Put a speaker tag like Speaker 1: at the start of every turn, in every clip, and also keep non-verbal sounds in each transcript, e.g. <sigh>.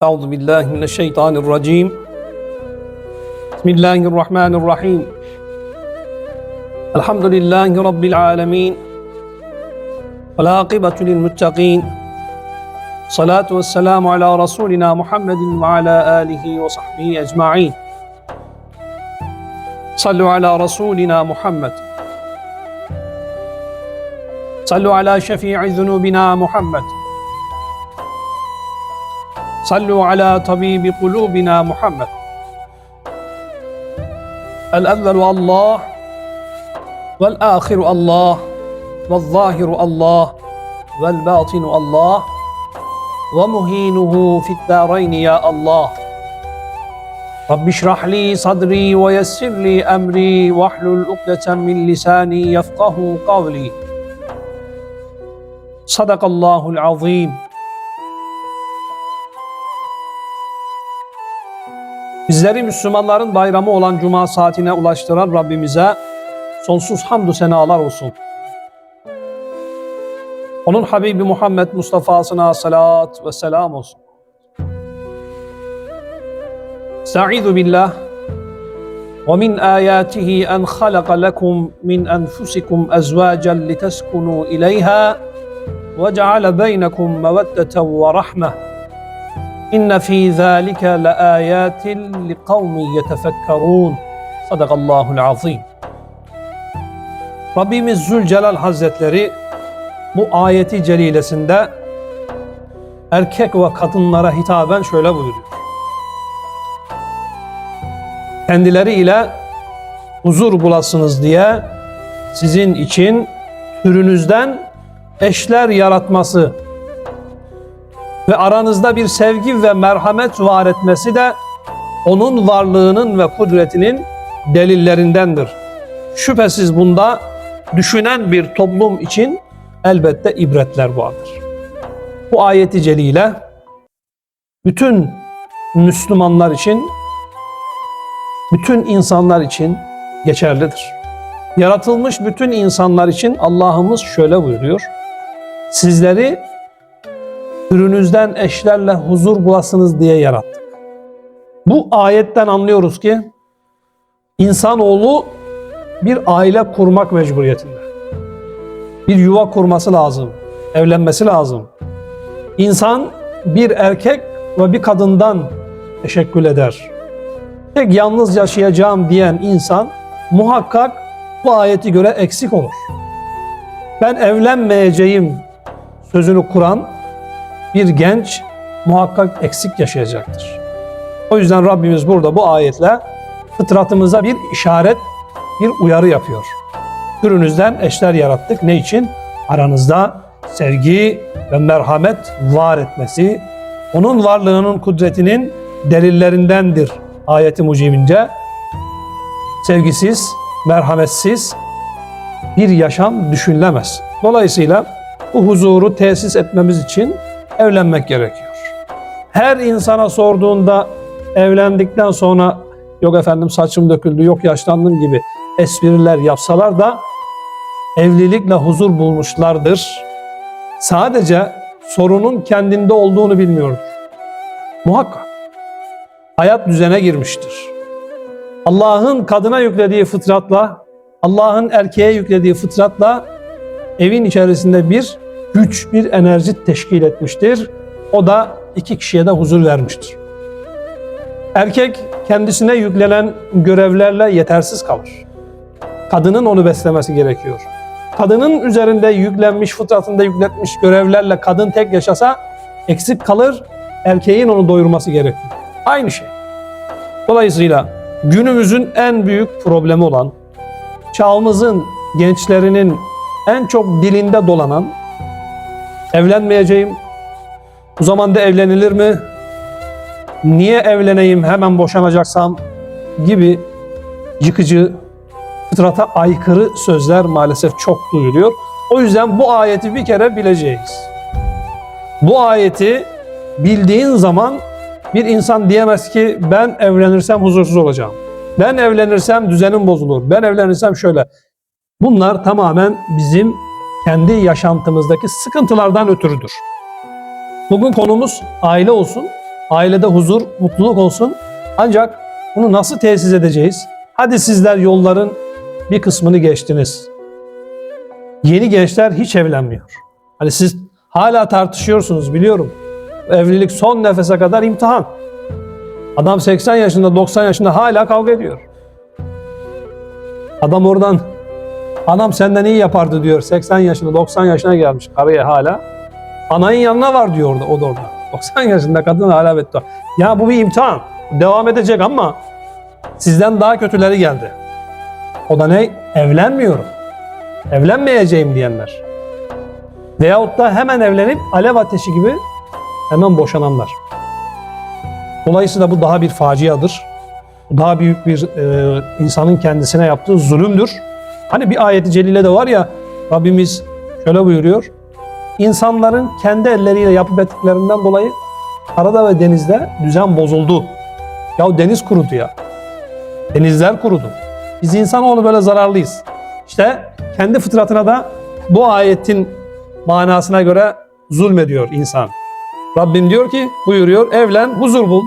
Speaker 1: أعوذ بالله من الشيطان الرجيم. بسم الله الرحمن الرحيم. الحمد لله رب العالمين. والعاقبة للمتقين. صلاة والسلام على رسولنا محمد وعلى آله وصحبه أجمعين. صلوا على رسولنا محمد. صلوا على شفيع ذنوبنا محمد. صلوا على طبيب قلوبنا محمد. الأول الله والآخر الله والظاهر الله والباطن الله ومهينه في الدارين يا الله. رب اشرح لي صدري ويسر لي أمري واحلل عقدة من لساني يفقه قولي. صدق الله العظيم. Bizleri Müslümanların bayramı olan Cuma saatine ulaştıran Rabbimize sonsuz hamdü senalar olsun. Onun Habibi Muhammed Mustafa'sına salat ve selam olsun. Estaizu billah ve min ayatihi en halaka lekum min enfusikum ezvacen liteskunu ileyha ve ceale beynekum meveddeten ve rahmeh İnne fî zâlike leâyâtin liqavmin yetefekkerûn. Sadakallahul azîm. Rabbimiz Zülcelal Hazretleri bu ayeti celilesinde erkek ve kadınlara hitaben şöyle buyuruyor. Kendileri ile huzur bulasınız diye sizin için türünüzden eşler yaratması ve aranızda bir sevgi ve merhamet var etmesi de onun varlığının ve kudretinin delillerindendir. Şüphesiz bunda düşünen bir toplum için elbette ibretler vardır. Bu ayeti celile bütün Müslümanlar için, bütün insanlar için geçerlidir. Yaratılmış bütün insanlar için Allah'ımız şöyle buyuruyor. Sizleri türünüzden eşlerle huzur bulasınız diye yarattık. Bu ayetten anlıyoruz ki insanoğlu bir aile kurmak mecburiyetinde. Bir yuva kurması lazım, evlenmesi lazım. İnsan bir erkek ve bir kadından teşekkül eder. Tek yalnız yaşayacağım diyen insan muhakkak bu ayeti göre eksik olur. Ben evlenmeyeceğim sözünü kuran bir genç muhakkak eksik yaşayacaktır. O yüzden Rabbimiz burada bu ayetle fıtratımıza bir işaret, bir uyarı yapıyor. Türünüzden eşler yarattık. Ne için? Aranızda sevgi ve merhamet var etmesi, onun varlığının kudretinin delillerindendir ayeti mucibince. Sevgisiz, merhametsiz bir yaşam düşünülemez. Dolayısıyla bu huzuru tesis etmemiz için evlenmek gerekiyor. Her insana sorduğunda evlendikten sonra yok efendim saçım döküldü, yok yaşlandım gibi espriler yapsalar da evlilikle huzur bulmuşlardır. Sadece sorunun kendinde olduğunu bilmiyordur. Muhakkak. Hayat düzene girmiştir. Allah'ın kadına yüklediği fıtratla, Allah'ın erkeğe yüklediği fıtratla evin içerisinde bir güç, bir enerji teşkil etmiştir. O da iki kişiye de huzur vermiştir. Erkek kendisine yüklenen görevlerle yetersiz kalır. Kadının onu beslemesi gerekiyor. Kadının üzerinde yüklenmiş, fıtratında yükletmiş görevlerle kadın tek yaşasa eksik kalır, erkeğin onu doyurması gerekiyor. Aynı şey. Dolayısıyla günümüzün en büyük problemi olan, çağımızın gençlerinin en çok dilinde dolanan evlenmeyeceğim. Bu zamanda evlenilir mi? Niye evleneyim hemen boşanacaksam gibi yıkıcı, fıtrata aykırı sözler maalesef çok duyuluyor. O yüzden bu ayeti bir kere bileceğiz. Bu ayeti bildiğin zaman bir insan diyemez ki ben evlenirsem huzursuz olacağım. Ben evlenirsem düzenim bozulur. Ben evlenirsem şöyle. Bunlar tamamen bizim kendi yaşantımızdaki sıkıntılardan ötürüdür. Bugün konumuz aile olsun. Ailede huzur, mutluluk olsun. Ancak bunu nasıl tesis edeceğiz? Hadi sizler yolların bir kısmını geçtiniz. Yeni gençler hiç evlenmiyor. Hani siz hala tartışıyorsunuz biliyorum. Evlilik son nefese kadar imtihan. Adam 80 yaşında, 90 yaşında hala kavga ediyor. Adam oradan anam senden iyi yapardı diyor. 80 yaşında, 90 yaşına gelmiş karıya hala. Anayın yanına var diyor orada, o da orada. <laughs> 90 yaşında kadın hala beddua. Ya bu bir imtihan. Devam edecek ama sizden daha kötüleri geldi. O da ne? Evlenmiyorum. Evlenmeyeceğim diyenler. Veyahut da hemen evlenip alev ateşi gibi hemen boşananlar. Dolayısıyla bu daha bir faciadır. Daha büyük bir e, insanın kendisine yaptığı zulümdür. Hani bir ayeti celile de var ya Rabbimiz şöyle buyuruyor. İnsanların kendi elleriyle yapıp ettiklerinden dolayı karada ve denizde düzen bozuldu. Ya deniz kurudu ya. Denizler kurudu. Biz insanoğlu böyle zararlıyız. İşte kendi fıtratına da bu ayetin manasına göre zulmediyor insan. Rabbim diyor ki buyuruyor evlen huzur bul.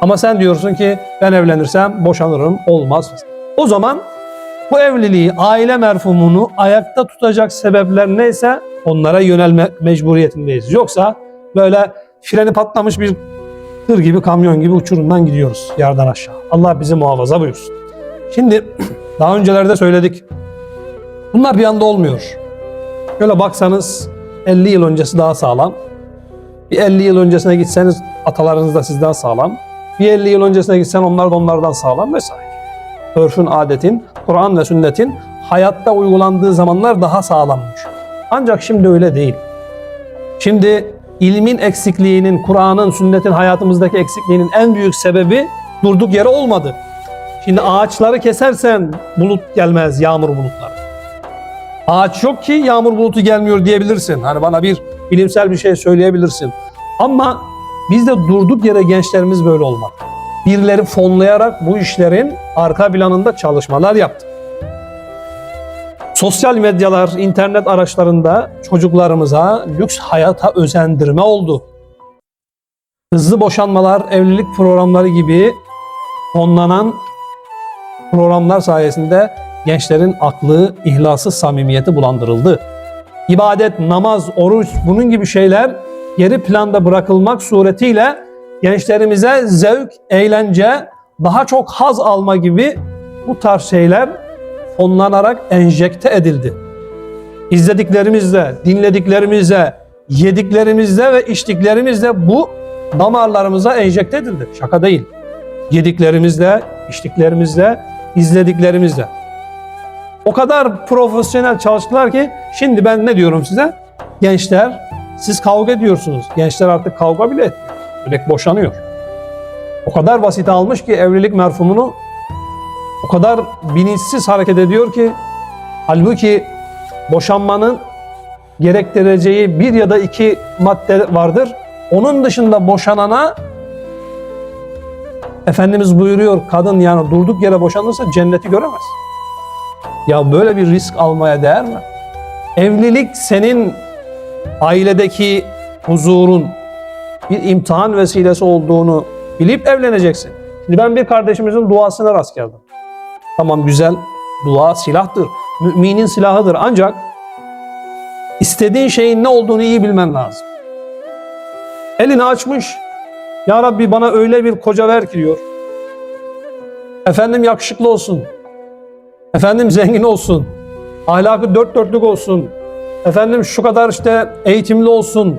Speaker 1: Ama sen diyorsun ki ben evlenirsem boşanırım olmaz. O zaman bu evliliği aile merfumunu ayakta tutacak sebepler neyse onlara yönelmek mecburiyetindeyiz. Yoksa böyle freni patlamış bir tır gibi kamyon gibi uçurumdan gidiyoruz yerden aşağı. Allah bizi muhafaza buyursun. Şimdi <clears throat> daha öncelerde söyledik. Bunlar bir anda olmuyor. Şöyle baksanız 50 yıl öncesi daha sağlam. Bir 50 yıl öncesine gitseniz atalarınız da sizden sağlam. Bir 50 yıl öncesine gitsen onlar da onlardan sağlam vesaire. Örfün, adetin, Kur'an ve sünnetin hayatta uygulandığı zamanlar daha sağlammış. Ancak şimdi öyle değil. Şimdi ilmin eksikliğinin, Kur'an'ın, sünnetin hayatımızdaki eksikliğinin en büyük sebebi durduk yere olmadı. Şimdi ağaçları kesersen bulut gelmez, yağmur bulutları. Ağaç yok ki yağmur bulutu gelmiyor diyebilirsin. Hani bana bir bilimsel bir şey söyleyebilirsin. Ama bizde durduk yere gençlerimiz böyle olmadı. Birileri fonlayarak bu işlerin arka planında çalışmalar yaptı. Sosyal medyalar, internet araçlarında çocuklarımıza lüks hayata özendirme oldu. Hızlı boşanmalar, evlilik programları gibi fonlanan programlar sayesinde gençlerin aklı, ihlası, samimiyeti bulandırıldı. İbadet, namaz, oruç bunun gibi şeyler geri planda bırakılmak suretiyle gençlerimize zevk, eğlence, daha çok haz alma gibi bu tarz şeyler fonlanarak enjekte edildi. İzlediklerimizle, dinlediklerimizle, yediklerimizle ve içtiklerimizle bu damarlarımıza enjekte edildi. Şaka değil. Yediklerimizle, içtiklerimizle, izlediklerimizle. O kadar profesyonel çalıştılar ki şimdi ben ne diyorum size? Gençler siz kavga ediyorsunuz. Gençler artık kavga bile etmiyor. Direkt boşanıyor. O kadar basit almış ki evlilik merfumunu o kadar bilinçsiz hareket ediyor ki halbuki boşanmanın gerektireceği bir ya da iki madde vardır. Onun dışında boşanana Efendimiz buyuruyor kadın yani durduk yere boşanırsa cenneti göremez. Ya böyle bir risk almaya değer mi? Evlilik senin ailedeki huzurun bir imtihan vesilesi olduğunu bilip evleneceksin. Şimdi ben bir kardeşimizin duasına rast geldim. Tamam güzel, dua silahtır. Müminin silahıdır ancak istediğin şeyin ne olduğunu iyi bilmen lazım. Elini açmış, Ya Rabbi bana öyle bir koca ver ki diyor. Efendim yakışıklı olsun, Efendim zengin olsun. Ahlakı dört dörtlük olsun. Efendim şu kadar işte eğitimli olsun.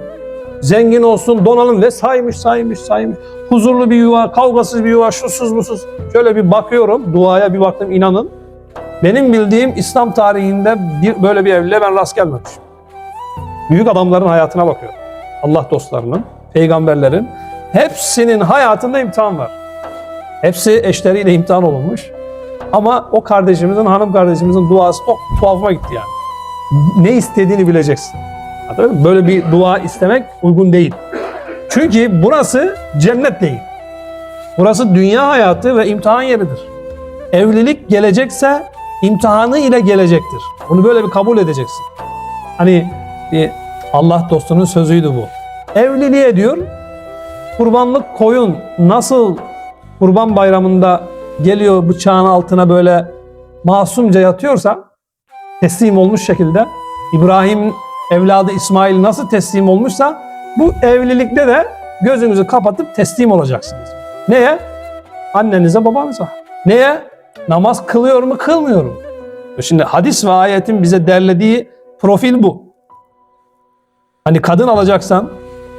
Speaker 1: Zengin olsun, donalım ve saymış saymış saymış. Huzurlu bir yuva, kavgasız bir yuva, şusuz busuz. Şöyle bir bakıyorum, duaya bir baktım inanın. Benim bildiğim İslam tarihinde bir, böyle bir evliliğe ben rast gelmemişim. Büyük adamların hayatına bakıyorum. Allah dostlarının, peygamberlerin. Hepsinin hayatında imtihan var. Hepsi eşleriyle imtihan olunmuş. Ama o kardeşimizin, hanım kardeşimizin duası çok tuhafıma gitti yani. Ne istediğini bileceksin. Böyle bir dua istemek uygun değil. Çünkü burası cennet değil. Burası dünya hayatı ve imtihan yeridir. Evlilik gelecekse imtihanı ile gelecektir. Bunu böyle bir kabul edeceksin. Hani bir Allah dostunun sözüydü bu. Evliliğe diyor kurbanlık koyun nasıl kurban bayramında geliyor bıçağın altına böyle masumca yatıyorsa teslim olmuş şekilde İbrahim evladı İsmail nasıl teslim olmuşsa bu evlilikte de gözünüzü kapatıp teslim olacaksınız. Neye? Annenize babanıza. Neye? Namaz kılıyor mu kılmıyor mu? Şimdi hadis ve ayetin bize derlediği profil bu. Hani kadın alacaksan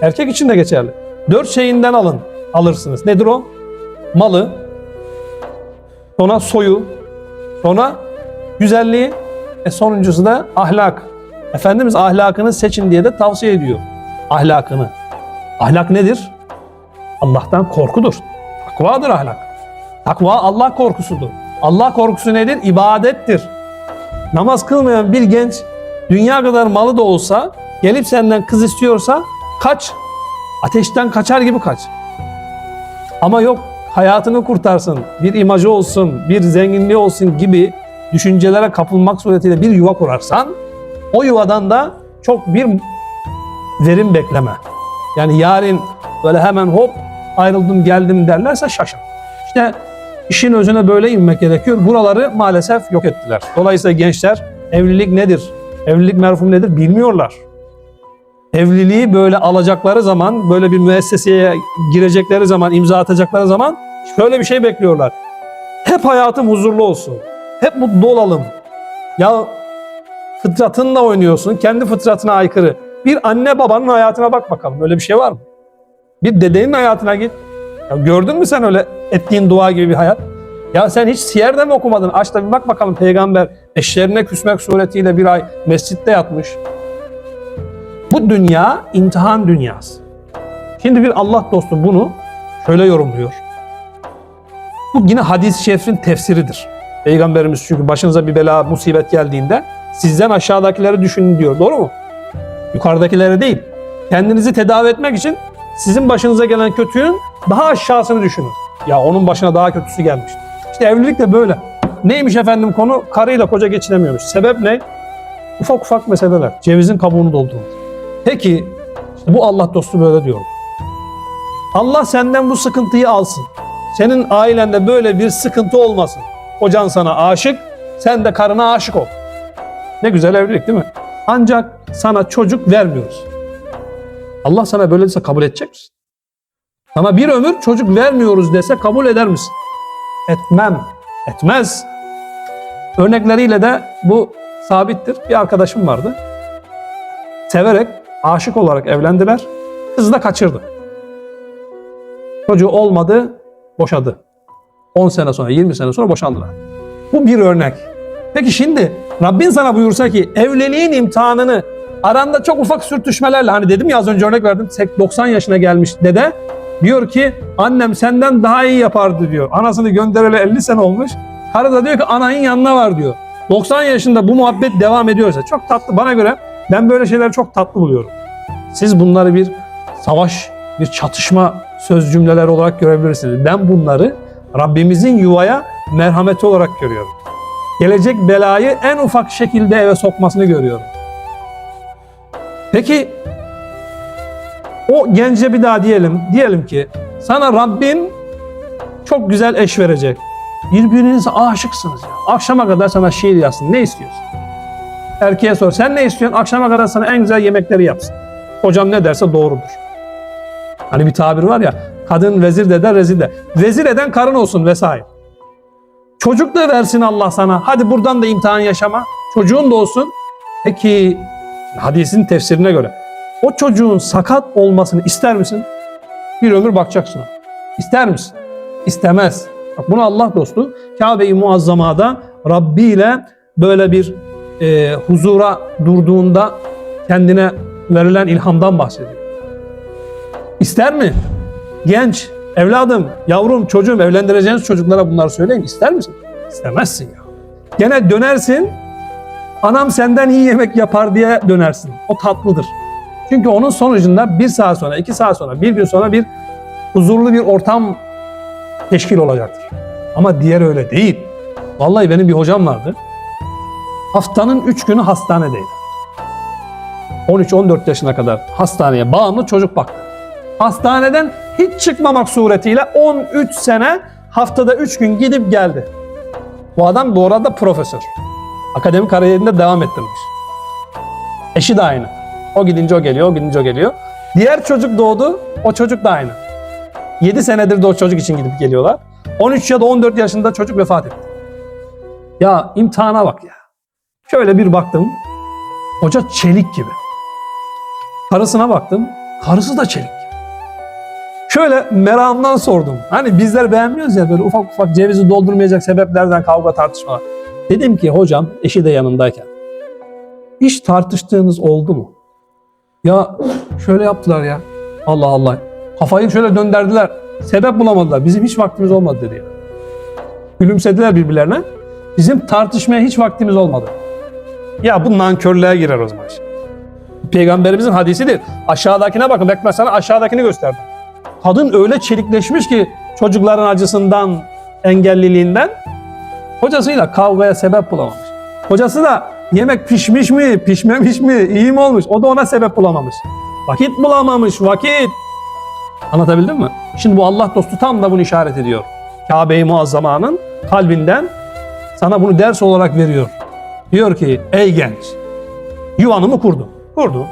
Speaker 1: erkek için de geçerli. Dört şeyinden alın, alırsınız. Nedir o? Malı, sonra soyu, sonra güzelliği, e sonuncusu da ahlak. Efendimiz ahlakını seçin diye de tavsiye ediyor. Ahlakını. Ahlak nedir? Allah'tan korkudur. Takvadır ahlak. Takva Allah korkusudur. Allah korkusu nedir? İbadettir. Namaz kılmayan bir genç dünya kadar malı da olsa gelip senden kız istiyorsa kaç. Ateşten kaçar gibi kaç. Ama yok hayatını kurtarsın, bir imajı olsun, bir zenginliği olsun gibi düşüncelere kapılmak suretiyle bir yuva kurarsan o yuvadan da çok bir verim bekleme. Yani yarın böyle hemen hop ayrıldım geldim derlerse şaşır. İşte işin özüne böyle inmek gerekiyor. Buraları maalesef yok ettiler. Dolayısıyla gençler evlilik nedir? Evlilik merhum nedir bilmiyorlar. Evliliği böyle alacakları zaman, böyle bir müesseseye girecekleri zaman, imza atacakları zaman şöyle bir şey bekliyorlar. Hep hayatım huzurlu olsun. Hep mutlu olalım. Ya fıtratınla oynuyorsun. Kendi fıtratına aykırı. Bir anne babanın hayatına bak bakalım. Öyle bir şey var mı? Bir dedenin hayatına git. Ya gördün mü sen öyle ettiğin dua gibi bir hayat? Ya sen hiç siyerde mi okumadın? Aç da bir bak bakalım peygamber eşlerine küsmek suretiyle bir ay mescitte yatmış. Bu dünya imtihan dünyası. Şimdi bir Allah dostu bunu şöyle yorumluyor. Bu yine hadis-i şerifin tefsiridir. Peygamberimiz çünkü başınıza bir bela, musibet geldiğinde sizden aşağıdakileri düşünün diyor. Doğru mu? Yukarıdakileri değil. Kendinizi tedavi etmek için sizin başınıza gelen kötüğün daha aşağısını düşünün. Ya onun başına daha kötüsü gelmiş. İşte evlilik de böyle. Neymiş efendim konu? Karıyla koca geçinemiyormuş. Sebep ne? Ufak ufak meseleler. Cevizin kabuğunu doldurmak. Peki bu Allah dostu böyle diyor. Allah senden bu sıkıntıyı alsın. Senin ailende böyle bir sıkıntı olmasın. Kocan sana aşık, sen de karına aşık ol. Ne güzel evlilik değil mi? Ancak sana çocuk vermiyoruz. Allah sana böyle dese kabul edecek misin? Sana bir ömür çocuk vermiyoruz dese kabul eder misin? Etmem. Etmez. Örnekleriyle de bu sabittir. Bir arkadaşım vardı. Severek, aşık olarak evlendiler. Kız da kaçırdı. Çocuğu olmadı, boşadı. 10 sene sonra, 20 sene sonra boşandılar. Bu bir örnek. Peki şimdi Rabbin sana buyursa ki evliliğin imtihanını aranda çok ufak sürtüşmelerle hani dedim ya az önce örnek verdim 90 yaşına gelmiş dede diyor ki annem senden daha iyi yapardı diyor. Anasını göndereli 50 sene olmuş. Karı da diyor ki anayın yanına var diyor. 90 yaşında bu muhabbet devam ediyorsa çok tatlı bana göre ben böyle şeyleri çok tatlı buluyorum. Siz bunları bir savaş, bir çatışma söz cümleleri olarak görebilirsiniz. Ben bunları Rabbimizin yuvaya merhameti olarak görüyorum. Gelecek belayı en ufak şekilde eve sokmasını görüyorum. Peki o gence bir daha diyelim. Diyelim ki sana Rabbin çok güzel eş verecek. Birbirinize aşıksınız ya. Akşama kadar sana şiir yazsın. Ne istiyorsun? Erkeğe sor. Sen ne istiyorsun? Akşama kadar sana en güzel yemekleri yapsın. Hocam ne derse doğrudur. Hani bir tabir var ya. Kadın vezir de der, rezil de. Vezir eden karın olsun vesaire. Çocuk da versin Allah sana. Hadi buradan da imtihan yaşama. Çocuğun da olsun. Peki hadisin tefsirine göre o çocuğun sakat olmasını ister misin? Bir ömür bakacaksın. İster misin? İstemez. Bak bunu Allah dostu Kabe-i Muazzama'da Rabbi ile böyle bir e, huzura durduğunda kendine verilen ilhamdan bahsediyor. İster mi? Genç, evladım, yavrum, çocuğum evlendireceğiniz çocuklara bunları söyleyin. İster misin? İstemezsin ya. Gene dönersin, anam senden iyi yemek yapar diye dönersin. O tatlıdır. Çünkü onun sonucunda bir saat sonra, iki saat sonra, bir gün sonra bir huzurlu bir ortam teşkil olacaktır. Ama diğer öyle değil. Vallahi benim bir hocam vardı. Haftanın üç günü hastanedeydi. 13-14 yaşına kadar hastaneye bağımlı çocuk baktı. Hastaneden hiç çıkmamak suretiyle 13 sene haftada 3 gün gidip geldi. Bu adam bu arada profesör. Akademik kariyerinde devam ettirmiş. Eşi de aynı. O gidince o geliyor, o gidince o geliyor. Diğer çocuk doğdu, o çocuk da aynı. 7 senedir de o çocuk için gidip geliyorlar. 13 ya da 14 yaşında çocuk vefat etti. Ya imtihana bak ya. Şöyle bir baktım. Hoca çelik gibi. Karısına baktım. Karısı da çelik. Şöyle meramdan sordum. Hani bizler beğenmiyoruz ya böyle ufak ufak cevizi doldurmayacak sebeplerden kavga tartışmalar. Dedim ki hocam eşi de yanındayken. Hiç tartıştığınız oldu mu? Ya şöyle yaptılar ya. Allah Allah. Kafayı şöyle döndürdüler. Sebep bulamadılar. Bizim hiç vaktimiz olmadı dedi ya. Gülümsediler birbirlerine. Bizim tartışmaya hiç vaktimiz olmadı. Ya bu nankörlüğe girer o zaman. Peygamberimizin hadisidir. Aşağıdakine bakın. Bak ben sana aşağıdakini gösterdim. Kadın öyle çelikleşmiş ki çocukların acısından, engelliliğinden hocasıyla kavgaya sebep bulamamış. Hocası da yemek pişmiş mi, pişmemiş mi, iyi mi olmuş? O da ona sebep bulamamış. Vakit bulamamış, vakit. Anlatabildim mi? Şimdi bu Allah dostu tam da bunu işaret ediyor. Kabe-i Muazzama'nın kalbinden sana bunu ders olarak veriyor. Diyor ki ey genç yuvanı mı kurdun? Kurdun.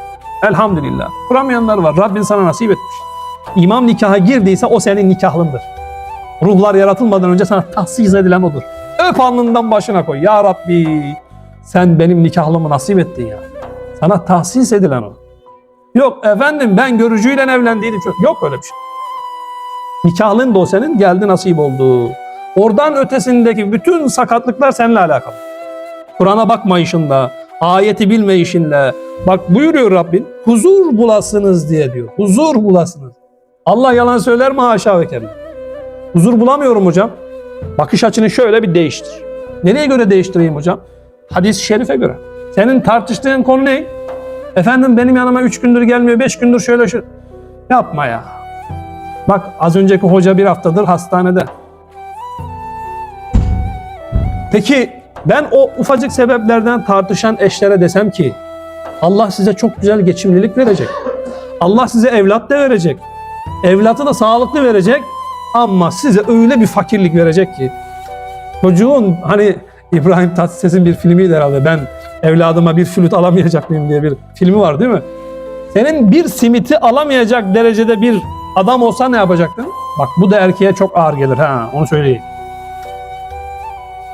Speaker 1: Elhamdülillah. Kuramayanlar var. Rabbin sana nasip etmiş. İmam nikaha girdiyse o senin nikahlındır. Ruhlar yaratılmadan önce sana tahsis edilen odur. Öp alnından başına koy. Ya Rabbi sen benim nikahlımı nasip ettin ya. Sana tahsis edilen o. Yok efendim ben görücüyle evlendiydim. Yok öyle bir şey. Nikahlın da o senin geldi nasip oldu. Oradan ötesindeki bütün sakatlıklar seninle alakalı. Kur'an'a bakmayışında, ayeti bilmeyişinle. Bak buyuruyor Rabbin, huzur bulasınız diye diyor. Huzur bulasınız. Allah yalan söyler mi haşa ve kella. Huzur bulamıyorum hocam. Bakış açını şöyle bir değiştir. Nereye göre değiştireyim hocam? Hadis-i şerife göre. Senin tartıştığın konu ne? Efendim benim yanıma üç gündür gelmiyor, beş gündür şöyle şu. Yapma ya. Bak az önceki hoca bir haftadır hastanede. Peki ben o ufacık sebeplerden tartışan eşlere desem ki Allah size çok güzel geçimlilik verecek. Allah size evlat da verecek. Evlatı da sağlıklı verecek ama size öyle bir fakirlik verecek ki çocuğun hani İbrahim Tatlıses'in bir filmiydi herhalde ben evladıma bir flüt alamayacak mıyım diye bir filmi var değil mi? Senin bir simiti alamayacak derecede bir adam olsa ne yapacaktın? Bak bu da erkeğe çok ağır gelir ha onu söyleyeyim.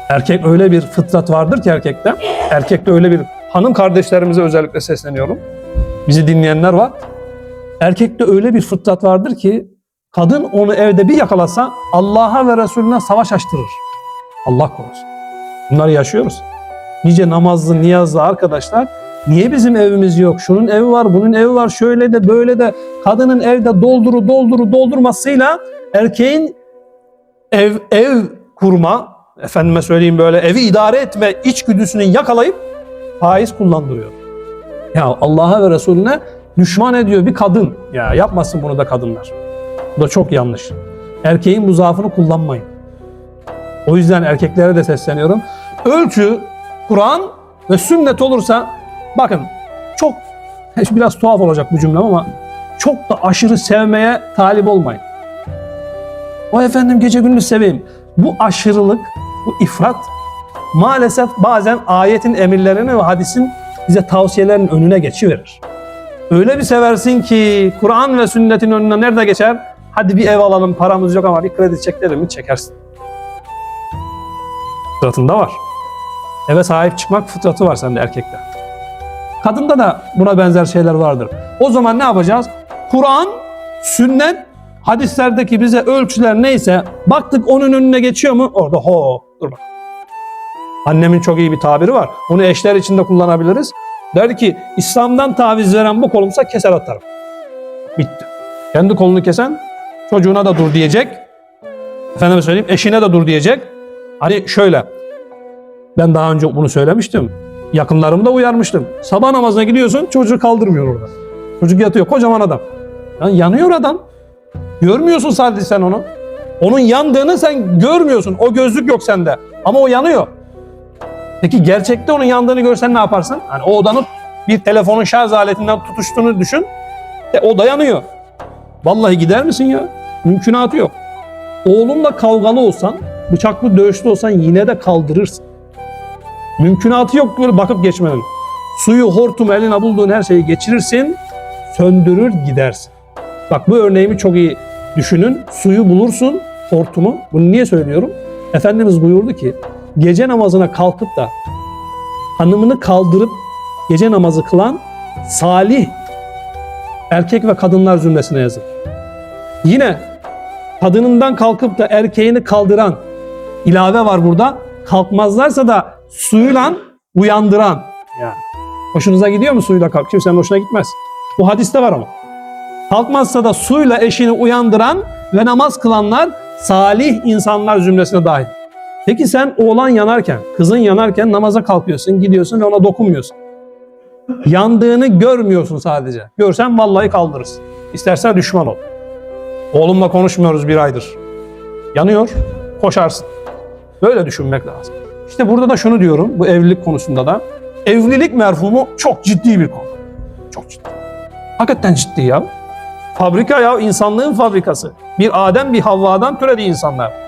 Speaker 1: Erkek öyle bir fıtrat vardır ki erkekte. Erkekte öyle bir hanım kardeşlerimize özellikle sesleniyorum. Bizi dinleyenler var. Erkekte öyle bir fıtrat vardır ki kadın onu evde bir yakalasa Allah'a ve Resulüne savaş açtırır. Allah korusun. Bunları yaşıyoruz. Nice namazlı, niyazlı arkadaşlar niye bizim evimiz yok? Şunun evi var, bunun evi var, şöyle de böyle de kadının evde dolduru dolduru doldurmasıyla erkeğin ev ev kurma, efendime söyleyeyim böyle evi idare etme içgüdüsünü yakalayıp faiz kullandırıyor. Ya Allah'a ve Resulüne düşman ediyor bir kadın. Ya yapmasın bunu da kadınlar. Bu da çok yanlış. Erkeğin bu zaafını kullanmayın. O yüzden erkeklere de sesleniyorum. Ölçü Kur'an ve sünnet olursa bakın çok <laughs> biraz tuhaf olacak bu cümlem ama çok da aşırı sevmeye talip olmayın. O efendim gece gündüz seveyim. Bu aşırılık, bu ifrat maalesef bazen ayetin emirlerini ve hadisin bize tavsiyelerin önüne geçiverir. Öyle bir seversin ki Kur'an ve sünnetin önüne nerede geçer? Hadi bir ev alalım paramız yok ama bir kredi çekelim mi çekersin. Fıtratında var. Eve sahip çıkmak fıtratı var sende erkekte. Kadında da buna benzer şeyler vardır. O zaman ne yapacağız? Kur'an, sünnet, hadislerdeki bize ölçüler neyse baktık onun önüne geçiyor mu? Orada ho dur bak. Annemin çok iyi bir tabiri var. Bunu eşler için de kullanabiliriz. Der ki İslam'dan taviz veren bu kolumsa keser atarım. Bitti. Kendi kolunu kesen çocuğuna da dur diyecek. Efendime söyleyeyim eşine de dur diyecek. Hani şöyle. Ben daha önce bunu söylemiştim. Yakınlarımı da uyarmıştım. Sabah namazına gidiyorsun çocuğu kaldırmıyor orada. Çocuk yatıyor kocaman adam. Yani yanıyor adam. Görmüyorsun sadece sen onu. Onun yandığını sen görmüyorsun. O gözlük yok sende. Ama o yanıyor. Peki gerçekte onun yandığını görsen ne yaparsın? Yani o odanın bir telefonun şarj aletinden tutuştuğunu düşün. E, o da yanıyor. Vallahi gider misin ya? Mümkünatı yok. Oğlunla kavgalı olsan, bıçaklı dövüşlü olsan yine de kaldırırsın. Mümkünatı yok böyle bakıp geçmenin. Suyu, hortum eline bulduğun her şeyi geçirirsin, söndürür gidersin. Bak bu örneğimi çok iyi düşünün. Suyu bulursun, hortumu. Bunu niye söylüyorum? Efendimiz buyurdu ki, gece namazına kalkıp da hanımını kaldırıp gece namazı kılan salih erkek ve kadınlar zümresine yazılır. Yine kadınından kalkıp da erkeğini kaldıran ilave var burada. Kalkmazlarsa da suyla uyandıran. Yani. Hoşunuza gidiyor mu suyla kalk? Kimsenin hoşuna gitmez. Bu hadiste var ama. Kalkmazsa da suyla eşini uyandıran ve namaz kılanlar salih insanlar zümresine dahil. Peki sen oğlan yanarken, kızın yanarken namaza kalkıyorsun, gidiyorsun ve ona dokunmuyorsun. Yandığını görmüyorsun sadece. Görsen vallahi kaldırırsın. İstersen düşman ol. Oğlumla konuşmuyoruz bir aydır. Yanıyor, koşarsın. Böyle düşünmek lazım. İşte burada da şunu diyorum, bu evlilik konusunda da. Evlilik merhumu çok ciddi bir konu. Çok ciddi. Hakikaten ciddi ya. Fabrika ya, insanlığın fabrikası. Bir Adem, bir Havva'dan türedi insanlar.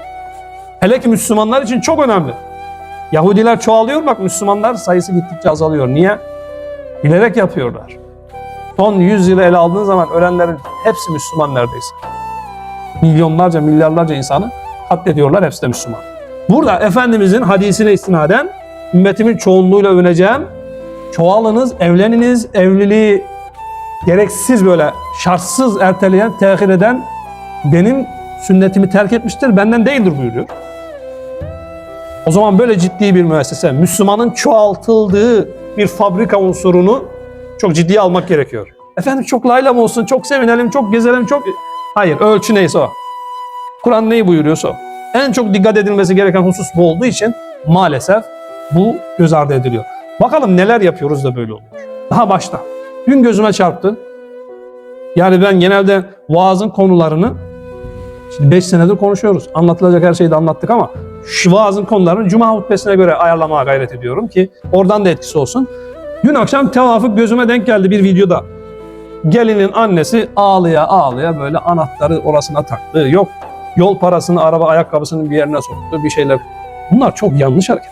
Speaker 1: Hele ki Müslümanlar için çok önemli. Yahudiler çoğalıyor bak Müslümanlar sayısı gittikçe azalıyor. Niye? Bilerek yapıyorlar. Son 100 yılı ele aldığın zaman ölenlerin hepsi Müslüman neredeyse. Milyonlarca, milyarlarca insanı katlediyorlar. Hepsi de Müslüman. Burada Efendimizin hadisine istinaden ümmetimin çoğunluğuyla övüneceğim. Çoğalınız, evleniniz, evliliği gereksiz böyle şartsız erteleyen, tehir eden benim sünnetimi terk etmiştir, benden değildir buyuruyor. O zaman böyle ciddi bir müessese, Müslümanın çoğaltıldığı bir fabrika unsurunu çok ciddiye almak gerekiyor. Efendim çok laylam olsun, çok sevinelim, çok gezelim, çok... Hayır, ölçü neyse o. Kur'an neyi buyuruyorsa o. En çok dikkat edilmesi gereken husus bu olduğu için maalesef bu göz ardı ediliyor. Bakalım neler yapıyoruz da böyle oluyor. Daha başta. Dün gözüme çarptı. Yani ben genelde vaazın konularını Şimdi 5 senedir konuşuyoruz. Anlatılacak her şeyi de anlattık ama şu vaazın konularını Cuma hutbesine göre ayarlamaya gayret ediyorum ki oradan da etkisi olsun. Dün akşam tevafuk gözüme denk geldi bir videoda. Gelinin annesi ağlıya ağlıya böyle anahtarı orasına taktı. Yok yol parasını araba ayakkabısının bir yerine soktu bir şeyler. Bunlar çok yanlış hareket.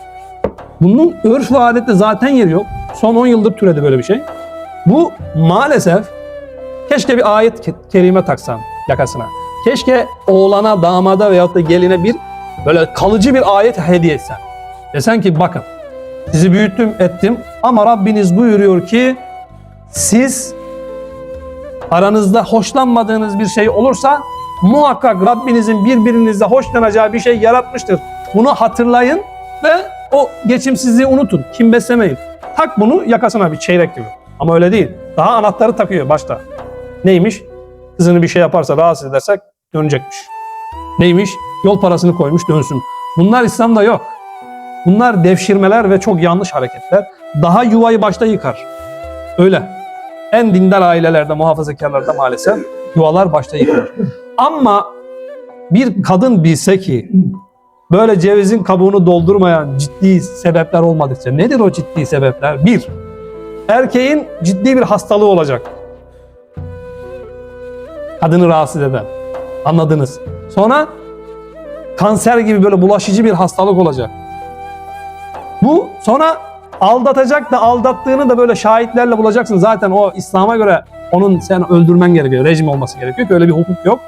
Speaker 1: Bunun örf ve adette zaten yeri yok. Son 10 yıldır türedi böyle bir şey. Bu maalesef keşke bir ayet ke- kerime taksan yakasına. Keşke oğlana, damada veyahut da geline bir böyle kalıcı bir ayet hediye etsen. Desen ki bakın sizi büyüttüm ettim ama Rabbiniz buyuruyor ki siz aranızda hoşlanmadığınız bir şey olursa muhakkak Rabbinizin birbirinizle hoşlanacağı bir şey yaratmıştır. Bunu hatırlayın ve o geçimsizliği unutun. Kim beslemeyin. Tak bunu yakasına bir çeyrek gibi. Ama öyle değil. Daha anahtarı takıyor başta. Neymiş? Kızını bir şey yaparsa rahatsız edersek dönecekmiş. Neymiş? Yol parasını koymuş dönsün. Bunlar İslam'da yok. Bunlar devşirmeler ve çok yanlış hareketler. Daha yuvayı başta yıkar. Öyle. En dindar ailelerde, muhafazakarlarda maalesef yuvalar başta yıkılır. Ama bir kadın bilse ki böyle cevizin kabuğunu doldurmayan ciddi sebepler olmadıkça nedir o ciddi sebepler? Bir, erkeğin ciddi bir hastalığı olacak. Kadını rahatsız eden. Anladınız. Sonra kanser gibi böyle bulaşıcı bir hastalık olacak. Bu sonra aldatacak da aldattığını da böyle şahitlerle bulacaksın. Zaten o İslam'a göre onun sen öldürmen gerekiyor. Rejim olması gerekiyor ki öyle bir hukuk yok.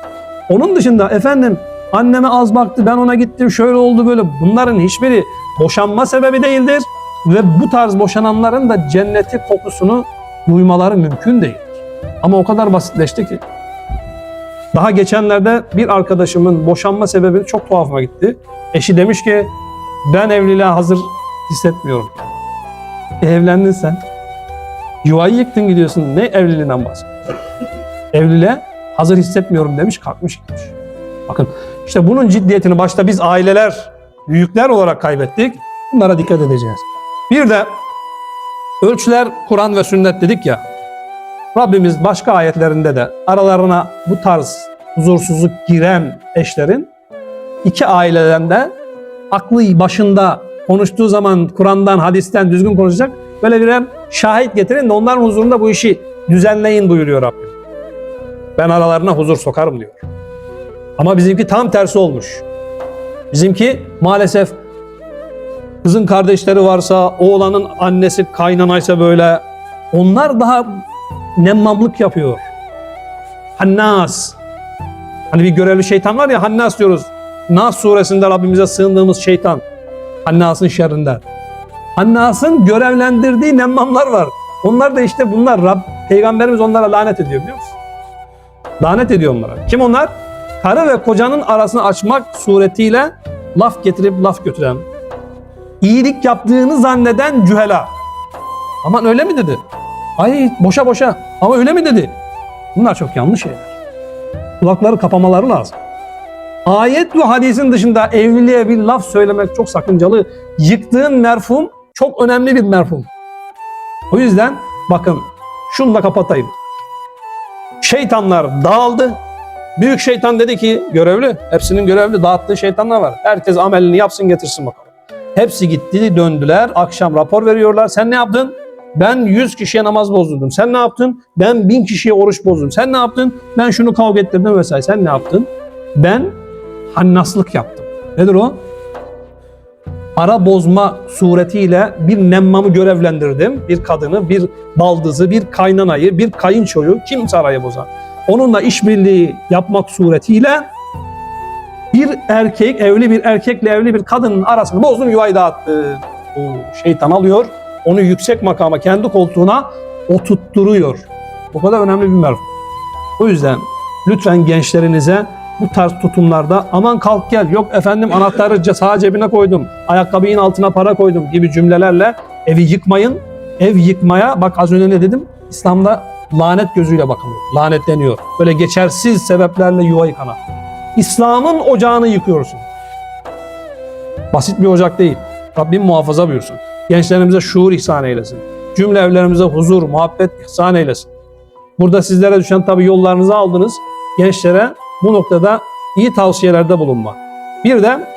Speaker 1: Onun dışında efendim anneme az baktı ben ona gittim şöyle oldu böyle. Bunların hiçbiri boşanma sebebi değildir. Ve bu tarz boşananların da cenneti kokusunu duymaları mümkün değildir. Ama o kadar basitleşti ki. Daha geçenlerde bir arkadaşımın boşanma sebebi çok tuhafıma gitti. Eşi demiş ki ben evliliğe hazır hissetmiyorum. E, evlendin sen. Yuvayı yıktın gidiyorsun. Ne evliliğinden bahsediyorsun? Evliliğe hazır hissetmiyorum demiş kalkmış gitmiş. Bakın işte bunun ciddiyetini başta biz aileler, büyükler olarak kaybettik. Bunlara dikkat edeceğiz. Bir de ölçüler Kur'an ve sünnet dedik ya. Rabbimiz başka ayetlerinde de aralarına bu tarz huzursuzluk giren eşlerin iki aileden de aklı başında konuştuğu zaman Kur'an'dan, hadisten düzgün konuşacak böyle birer şahit getirin de onların huzurunda bu işi düzenleyin buyuruyor Rabbim. Ben aralarına huzur sokarım diyor. Ama bizimki tam tersi olmuş. Bizimki maalesef kızın kardeşleri varsa, oğlanın annesi kaynanaysa böyle onlar daha nemmamlık yapıyor. Hannas. Hani bir görevli şeytan var ya Hannas diyoruz. Nas suresinde Rabbimize sığındığımız şeytan. Hannas'ın şerrinden. Hannas'ın görevlendirdiği nemmamlar var. Onlar da işte bunlar. Rab, Peygamberimiz onlara lanet ediyor biliyor musun? Lanet ediyor onlara. Kim onlar? Karı ve kocanın arasını açmak suretiyle laf getirip laf götüren, iyilik yaptığını zanneden cühela. Aman öyle mi dedi? Ay boşa boşa. Ama öyle mi dedi? Bunlar çok yanlış şeyler. Kulakları kapamaları lazım. Ayet ve hadisin dışında evliliğe bir laf söylemek çok sakıncalı. Yıktığın merhum çok önemli bir merhum. O yüzden bakın şunu da kapatayım. Şeytanlar dağıldı. Büyük şeytan dedi ki görevli. Hepsinin görevli dağıttığı şeytanlar var. Herkes amelini yapsın getirsin bakalım. Hepsi gitti döndüler. Akşam rapor veriyorlar. Sen ne yaptın? Ben 100 kişiye namaz bozdurdum. Sen ne yaptın? Ben 1000 kişiye oruç bozdum. Sen ne yaptın? Ben şunu kavga ettirdim vesaire. Sen ne yaptın? Ben hannaslık yaptım. Nedir o? Ara bozma suretiyle bir nemmamı görevlendirdim. Bir kadını, bir baldızı, bir kaynanayı, bir kayınçoyu kimse arayı bozar. Onunla işbirliği yapmak suretiyle bir erkek, evli bir erkekle evli bir kadının arasını bozdum yuvayı dağıttı. O şeytan alıyor, onu yüksek makama, kendi koltuğuna oturtturuyor. O kadar önemli bir merhum. O yüzden lütfen gençlerinize bu tarz tutumlarda aman kalk gel yok efendim anahtarı sağ cebine koydum ayakkabının altına para koydum gibi cümlelerle evi yıkmayın. Ev yıkmaya bak az önce ne dedim İslam'da lanet gözüyle bakılıyor. Lanetleniyor. Böyle geçersiz sebeplerle yuva yıkana. İslam'ın ocağını yıkıyorsun. Basit bir ocak değil. Rabbim muhafaza buyursun. Gençlerimize şuur ihsan eylesin. Cümle evlerimize huzur, muhabbet ihsan eylesin. Burada sizlere düşen tabii yollarınızı aldınız. Gençlere bu noktada iyi tavsiyelerde bulunma. Bir de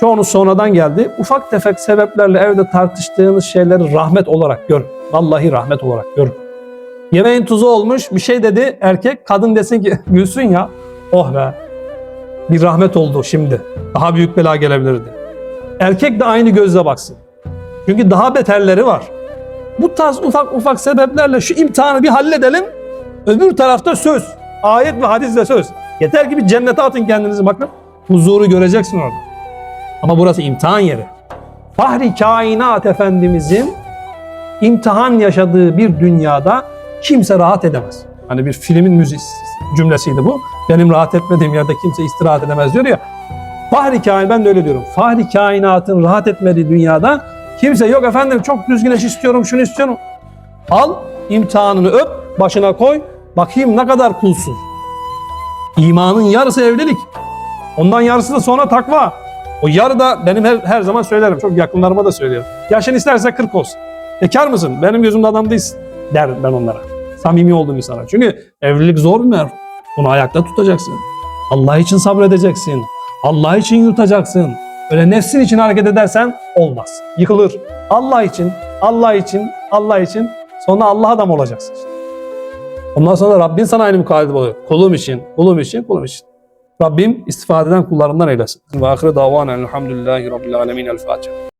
Speaker 1: çoğunuz sonradan geldi. Ufak tefek sebeplerle evde tartıştığınız şeyleri rahmet olarak gör. Vallahi rahmet olarak gör. Yemeğin tuzu olmuş bir şey dedi erkek. Kadın desin ki gülsün ya. Oh be. Bir rahmet oldu şimdi. Daha büyük bela gelebilirdi. Erkek de aynı gözle baksın. Çünkü daha beterleri var. Bu tarz ufak ufak sebeplerle şu imtihanı bir halledelim. Öbür tarafta söz. Ayet ve hadisle söz. Yeter ki bir cennete atın kendinizi bakın. Huzuru göreceksin orada. Ama burası imtihan yeri. Fahri kainat efendimizin imtihan yaşadığı bir dünyada kimse rahat edemez. Hani bir filmin müzik cümlesiydi bu. Benim rahat etmediğim yerde kimse istirahat edemez diyor ya. Fahri kainat ben de öyle diyorum. Fahri kainatın rahat etmediği dünyada kimse yok efendim çok düzgün eş istiyorum şunu istiyorum. Al imtihanını öp başına koy bakayım ne kadar kulsun. İmanın yarısı evlilik. Ondan yarısı da sonra takva. O yarı da benim her, her zaman söylerim. Çok yakınlarıma da söylüyorum. Yaşın isterse 40 olsun. Bekar mısın? Benim gözümde adam değilsin. Der ben onlara. Samimi olduğum insana. Çünkü evlilik zor bir merhum. Bunu ayakta tutacaksın. Allah için sabredeceksin. Allah için yutacaksın. Öyle nefsin için hareket edersen olmaz. Yıkılır. Allah için, Allah için, Allah için sonra Allah adam olacaksın. Ondan sonra Rabbin sana aynı mukadebe oluyor. Kulum için, kulum için, kulum için. Rabbim istifade eden kullarından eylesin. Ve ahire davanen elhamdülillahi rabbil alemin. El Fatiha.